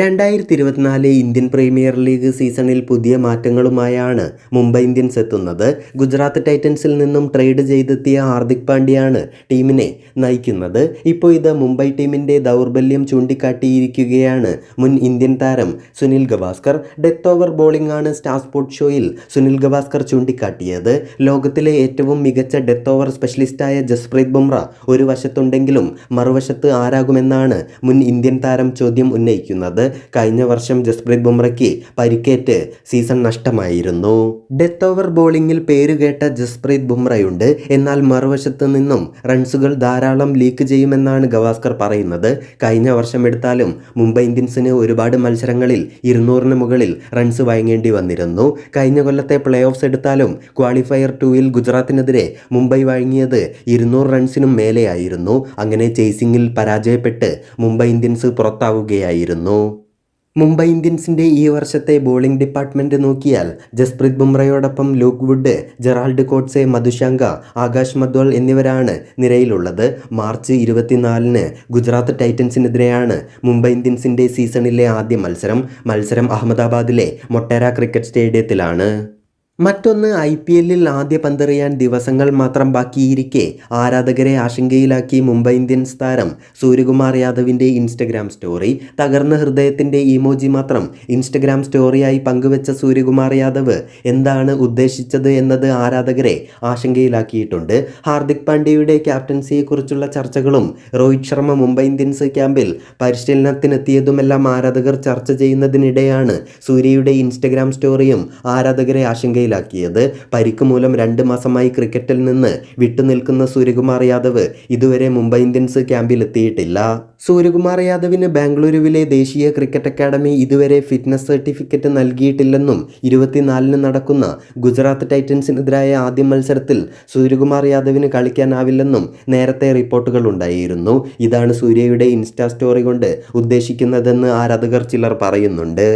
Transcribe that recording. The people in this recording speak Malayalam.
രണ്ടായിരത്തി ഇരുപത്തിനാല് ഇന്ത്യൻ പ്രീമിയർ ലീഗ് സീസണിൽ പുതിയ മാറ്റങ്ങളുമായാണ് മുംബൈ ഇന്ത്യൻസ് എത്തുന്നത്. ഗുജറാത്ത് ടൈറ്റൻസിൽ നിന്നും ട്രേഡ് ചെയ്തെത്തിയ ഹാർദിക് പാണ്ഡ്യയാണ് ടീമിനെ നയിക്കുന്നത്. ഇപ്പോൾ ഇത് മുംബൈ ടീമിന്റെ ദൗർബല്യം ചൂണ്ടിക്കാട്ടിയിരിക്കുകയാണ് മുൻ ഇന്ത്യൻ താരം Sunil Gavaskar. Death over bowling ആണ് സ്റ്റാർ സ്പോർട്സ് ഷോയിൽ സുനിൽ ഗവാസ്കർ ചൂണ്ടിക്കാട്ടിയത്. ലോകത്തിലെ ഏറ്റവും മികച്ച ഡെത്ത് ഓവർ സ്പെഷ്യലിസ്റ്റായ ജസ്പ്രീത് ബുംറ ഒരു വശത്തുണ്ടെങ്കിലും മറുവശത്ത് ആരാകുമെന്നാണ് മുൻ ഇന്ത്യൻ താരം ചോദ്യം ഉന്നയിക്കുന്നത്. കഴിഞ്ഞ വർഷം ജസ്പ്രീത് ബുംറയ്ക്ക് പരിക്കേറ്റ് സീസൺ നഷ്ടമായിരുന്നു. ഡെത്ത് ഓവർ ബോളിംഗിൽ പേരുകേട്ട ജസ്പ്രീത് ബുംറയുണ്ട്. എന്നാൽ മറുവശത്ത് നിന്നും റൺസുകൾ ധാരാളം ലീക്ക് ചെയ്യുമെന്നാണ് ഗവാസ്കർ പറയുന്നത്. കഴിഞ്ഞ വർഷം എടുത്താലും മുംബൈ ഇന്ത്യൻസിന് ഒരുപാട് മത്സരങ്ങളിൽ ഇരുന്നൂറിന് മുകളിൽ റൺസ് വാങ്ങേണ്ടി വന്നിരുന്നു. കഴിഞ്ഞ കൊല്ലത്തെ പ്ലേ ഓഫ്സ് എടുത്താലും ക്വാളിഫയർ ടൂവിൽ ഗുജറാത്തിനെതിരെ മുംബൈ വാങ്ങിയത് ഇരുന്നൂറ് റൺസിനും മേലെയായിരുന്നു. അങ്ങനെ ചേസിംഗിൽ പരാജയപ്പെട്ട് മുംബൈ ഇന്ത്യൻസ് പുറത്താവുകയായിരുന്നു. മുംബൈ ഇന്ത്യൻസിന്റെ ഈ വർഷത്തെ ബോളിംഗ് ഡിപ്പാർട്ട്മെന്റ് നോക്കിയാൽ Jasprit ബുംറയോടൊപ്പം Luke Wood Gerald Coetzee Madushanka Akash Madhwal എന്നിവരാണ് നിരയിലുള്ളത്. മാർച്ച് ഇരുപത്തിനാലിന് ഗുജറാത്ത് ടൈറ്റൻസിനെതിരെയാണ് മുംബൈ ഇന്ത്യൻസിന്റെ സീസണിലെ ആദ്യ മത്സരം. മത്സരം അഹമ്മദാബാദിലെ മൊട്ടേര ക്രിക്കറ്റ് സ്റ്റേഡിയത്തിലാണ്. മറ്റൊന്ന് ഐ പി എല്ലിൽ ആദ്യ പന്തെറിയാൻ ദിവസങ്ങൾ മാത്രം ബാക്കിയിരിക്കെ. ആരാധകരെ ആശങ്കയിലാക്കി മുംബൈ ഇന്ത്യൻസ് താരം സൂര്യകുമാർ യാദവിന്റെ ഇൻസ്റ്റഗ്രാം സ്റ്റോറി. തകർന്ന ഹൃദയത്തിന്റെ ഇമോജി മാത്രം ഇൻസ്റ്റഗ്രാം സ്റ്റോറിയായി പങ്കുവച്ച സൂര്യകുമാർ യാദവ് എന്താണ് ഉദ്ദേശിച്ചത് എന്നത് ആരാധകരെ ആശങ്കയിലാക്കിയിട്ടുണ്ട്. ഹാർദിക് പാണ്ഡ്യയുടെ ക്യാപ്റ്റൻസിയെക്കുറിച്ചുള്ള ചർച്ചകളും രോഹിത് ശർമ്മ മുംബൈ ഇന്ത്യൻസ് ക്യാമ്പിൽ പരിശീലനത്തിനെത്തിയതുമെല്ലാം ആരാധകർ ചർച്ച ചെയ്യുന്നതിനിടെയാണ് സൂര്യയുടെ ഇൻസ്റ്റഗ്രാം സ്റ്റോറിയും ആരാധകരെ ആശങ്ക ആശങ്കയിലാക്കിയത് പരിക്ക് മൂലം രണ്ട് മാസമായി ക്രിക്കറ്റിൽ നിന്ന് വിട്ടുനിൽക്കുന്ന സൂര്യകുമാർ യാദവ് ഇതുവരെ മുംബൈ ഇന്ത്യൻസ് ക്യാമ്പിൽ എത്തിയിട്ടില്ല സൂര്യകുമാർ യാദവിന് ബാംഗ്ലൂരുവിലെ ദേശീയ ക്രിക്കറ്റ് അക്കാദമി ഇതുവരെ ഫിറ്റ്നസ് സർട്ടിഫിക്കറ്റ് നൽകിയിട്ടില്ലെന്നും ഇരുപത്തിനാലിന് നടക്കുന്ന ഗുജറാത്ത് ടൈറ്റൻസിനെതിരായ ആദ്യ മത്സരത്തിൽ സൂര്യകുമാർ യാദവിന് കളിക്കാനാവില്ലെന്നും നേരത്തെ റിപ്പോർട്ടുകൾ ഉണ്ടായിരുന്നു. ഇതാണ് സൂര്യയുടെ ഇൻസ്റ്റാ സ്റ്റോറി കൊണ്ട് ഉദ്ദേശിക്കുന്നതെന്ന് ആരാധകർ ചിലർ പറയുന്നുണ്ട്.